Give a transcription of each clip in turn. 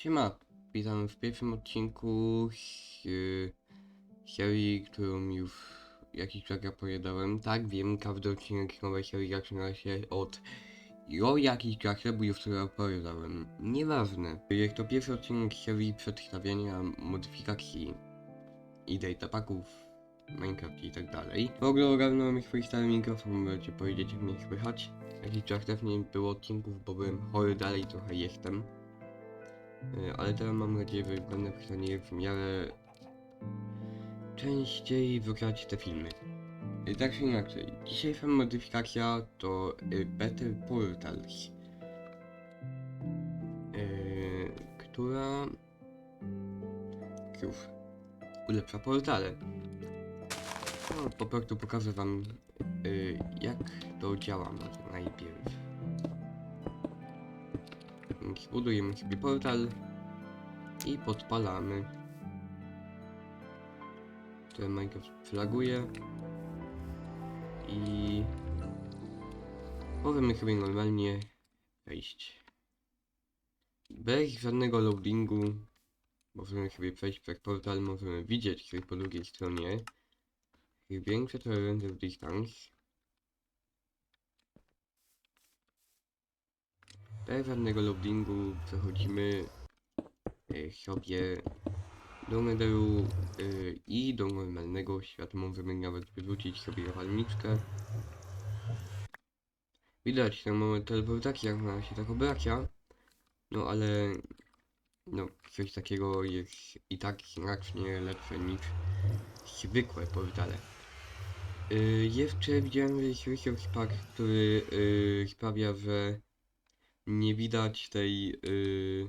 Siema, witam w pierwszym odcinku z y, serii, którą już jakiś czas opowiadałem. Tak, wiem, każdy odcinek nowej serii zaczyna się od jo jakiś czas, bo już to opowiadałem. Nieważne. Jest to pierwszy odcinek serii przedstawienia modyfikacji i datapaków Minecraft i tak dalej. W ogóle ogarnąłem swój stary mikrofon, możecie powiedzieć jak mnie słychać. Jakiś czas też nie było odcinków, bo byłem chory, dalej trochę jestem. Y, Ale teraz mam nadzieję, że będę w stanie w miarę częściej wrzucać te filmy. Y, Tak czy inaczej, dzisiejsza modyfikacja to y, Better Portals, która ulepsza portale. No, po prostu pokażę wam jak to działa może najpierw. Budujemy sobie portal i podpalamy. To Minecraft flaguje i możemy sobie normalnie wejść. Bez żadnego loadingu możemy sobie przejść przez portal, możemy widzieć coś po drugiej stronie. I większe to render distance. Bez żadnego loadingu przechodzimy e, sobie do netheru e, i do normalnego świata możemy nawet wyrzucić sobie zapalniczkę. Widać, że mamy teleportacja, ona się tak obracia. No ale no coś takiego jest i tak znacznie lepsze niż zwykłe portale. Yy, jeszcze widziałem, że jest resource pack, który yy, sprawia, że nie widać tej yy,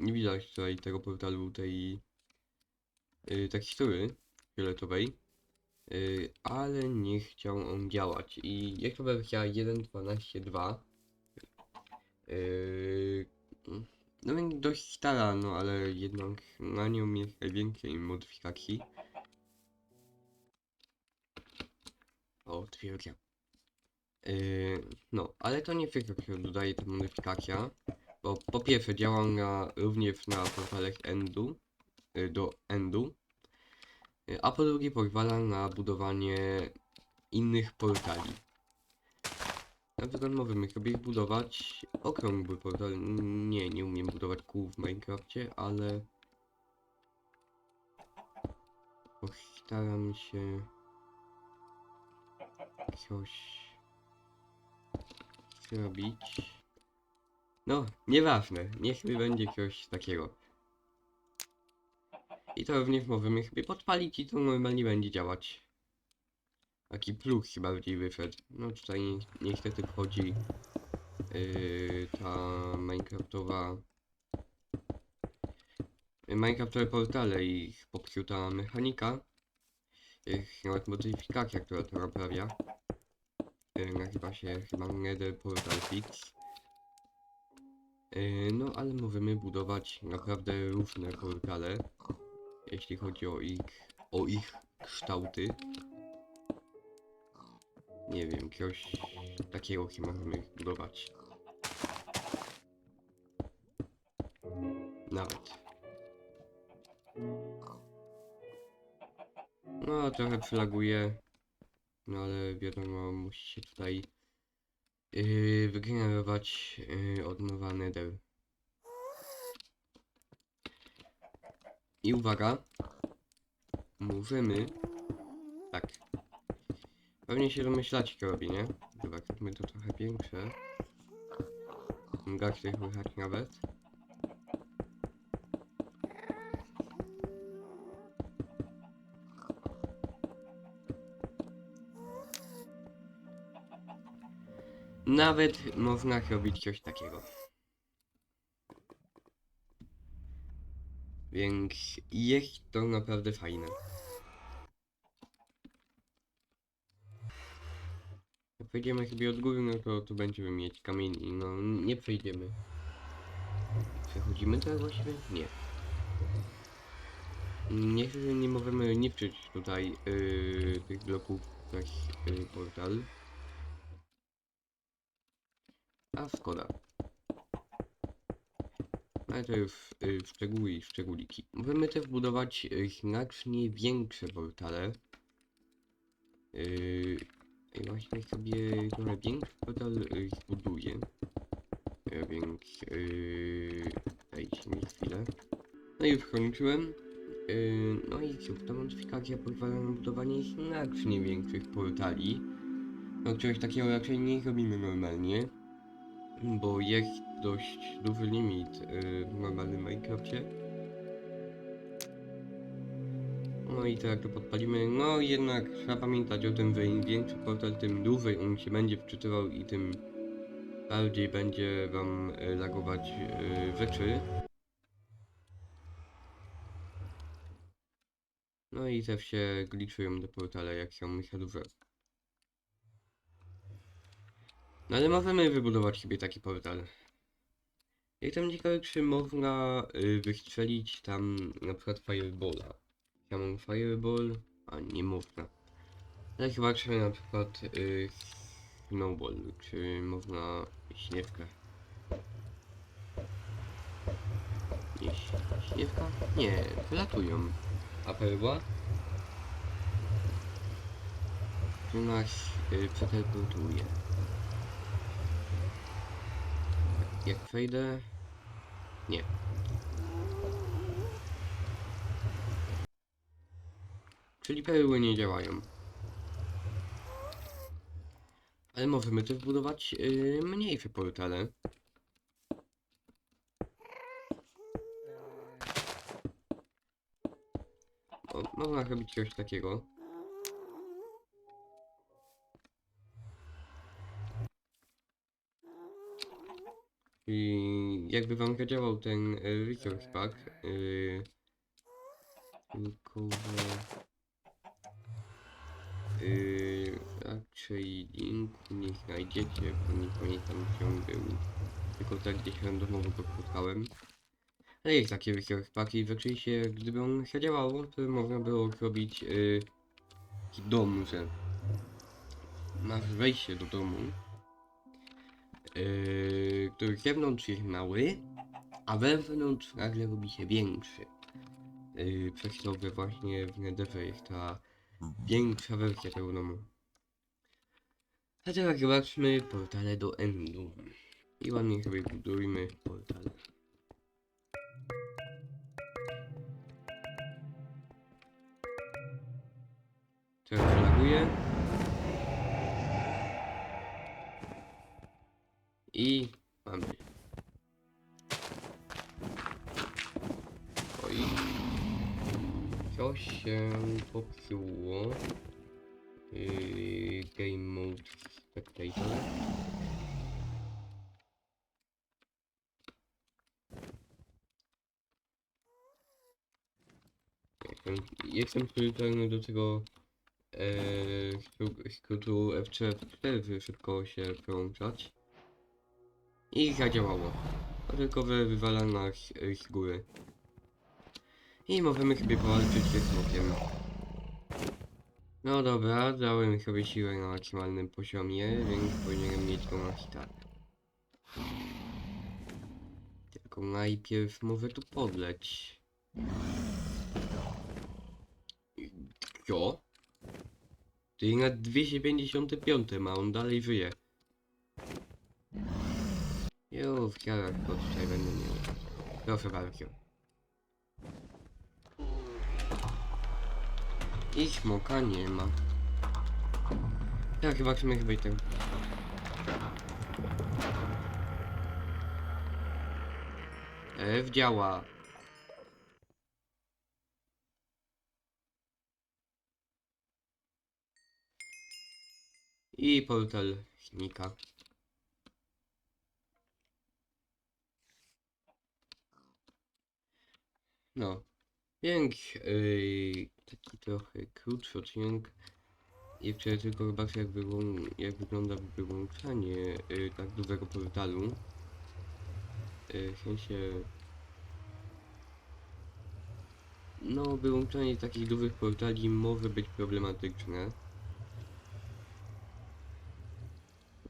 nie widać tutaj tego portalu tej yy, tekstury fioletowej yy, ale nie chciał on działać. I jest to wersja 1.12.2 yy, no więc dość stara, no ale jednak na nią jest najwięcej modyfikacji. O, twierdza Yy, no, ale to nie co dodaje ta modyfikacja, bo po pierwsze działa ona również na portalach Endu, yy, do Endu, yy, a po drugie pozwala na budowanie innych portali. Na przykład możemy sobie budować okrągły portal, nie, nie umiem budować kół w Minecrafcie, ale postaram się coś zrobić. No, nieważne, niech mi będzie coś takiego. I to również możemy sobie podpalić i to normalnie będzie działać. Taki plus chyba bardziej wyszedł. No tutaj ni niestety wchodzi yy, ta Minecraftowa Minecraftowe portale i popsuta mechanika. Ich nawet modyfikacja, która to naprawia. Yy, nazywa się chyba Nether Portal Fix. Yy, no ale możemy budować naprawdę różne portale, jeśli chodzi o ich, o ich kształty. Nie wiem, coś takiego chyba możemy budować. Nawet. No, trochę przylaguje. No ale wiadomo, musi się tutaj yy, wygenerować yy, od nowa nether. I uwaga, możemy, tak, pewnie się domyślacie co robię, nie? Dobra, zróbmy to trochę większe. Tych słychać nawet. Nawet można robić coś takiego. Więc jest to naprawdę fajne. Jak przejdziemy sobie od góry, no to tu będziemy mieć kamień i no nie przejdziemy. Przechodzimy teraz właściwie? Nie. Niestety nie możemy niszczyć tutaj yy, tych bloków przez yy, portal. A szkoda. już y, szczegóły i szczególiki. Możemy też budować y, znacznie większe portale. Yy, I właśnie sobie trochę większy portal y, zbuduję. Ja więc yy, dajcie mi chwilę. No i już kończyłem. Yy, no i cóż, ta modyfikacja pozwala na budowanie znacznie większych portali. No czegoś takiego raczej nie robimy normalnie, bo jest dość duży limit yy, w normalnym Minecrafcie. No i tak to podpalimy. No jednak trzeba pamiętać o tym, że im większy portal, tym dłużej on się będzie wczytywał i tym bardziej będzie wam e, lagować e, rzeczy. No i też się gliczują te portale, jak są mega duże. No ale możemy wybudować sobie taki portal. Jestem ciekawy, czy można y, wystrzelić tam na przykład fireballa. Ja mam fireball, a nie można. Ale chyba trzeba na przykład y, snowball, czy można śniewkę. Nie, śniewka? Nie, wylatują. A perła? Tu nas y, przeteleportuje. Jak wejdę... Nie. Czyli perły nie działają. Ale możemy też budować yy, mniejsze portale. O, można robić coś takiego. I jakby wam działał ten resource pack, y, tylko y, raczej linku nie znajdziecie, bo nie pamiętam gdzie on był. Tylko tak gdzieś randomowo go spotkałem. Ale jest takie resource pack i rzeczywiście gdyby on działał, to można było zrobić y, dom, że masz wejście do domu yy, który zewnątrz jest mały, a wewnątrz nagle robi się większy. Yy, przez to, że właśnie w Netherze jest ta większa wersja tego domu. A teraz zobaczmy portale do Endu. I ładnie sobie budujmy portale. Teraz laguję. I mamy. Oj. Co się popsuło? Yy, game mode spectator. Jestem, jestem przyzwyczajony do tego e, skrót- skrótu F3, F4, żeby szybko się przełączać. I zadziałało. Tylko wy- wywala nas e, z góry. I możemy sobie powalczyć ze smokiem. No dobra, dałem sobie siłę na maksymalnym poziomie, więc powinienem mieć go na hitach. Tylko najpierw może tu podleć. Jo? Ty na 255 ma, on dalej żyje. Kiarach to tutaj będę miał. Proszę bardzo. I smoka nie ma. Tak, chcemy chyba i ten. F działa. I portal znika. No. Więc yy, taki trochę krótszy odcinek. Jeszcze tylko zobaczę jak, wyglą- jak wygląda wyłączanie yy, tak dużego portalu. Yy, w sensie... No, wyłączanie takich dużych portali może być problematyczne.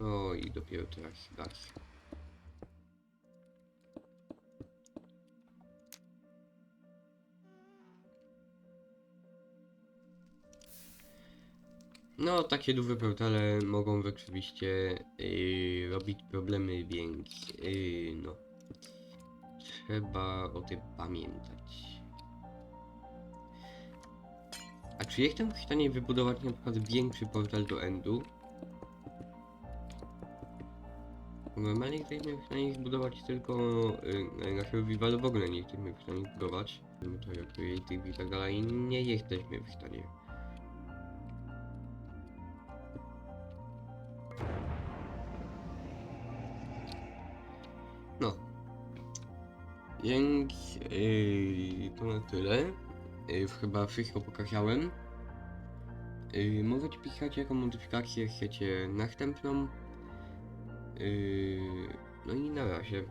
O i dopiero teraz raz. No, takie duże portale mogą rzeczywiście yy, robić problemy, więc yy, no. Trzeba o tym pamiętać. A czy jestem w stanie wybudować na przykład większy portal do Endu? Normalnie jesteśmy w stanie zbudować tylko yy, naszego Vivalu w ogóle nie jesteśmy w stanie zbudować. To jak i tak dalej, nie jesteśmy w stanie. Więc yy, to na tyle. Yy, chyba wszystko pokazałem. Yy, możecie pisać jaką modyfikację chcecie następną. Yy, no i na razie.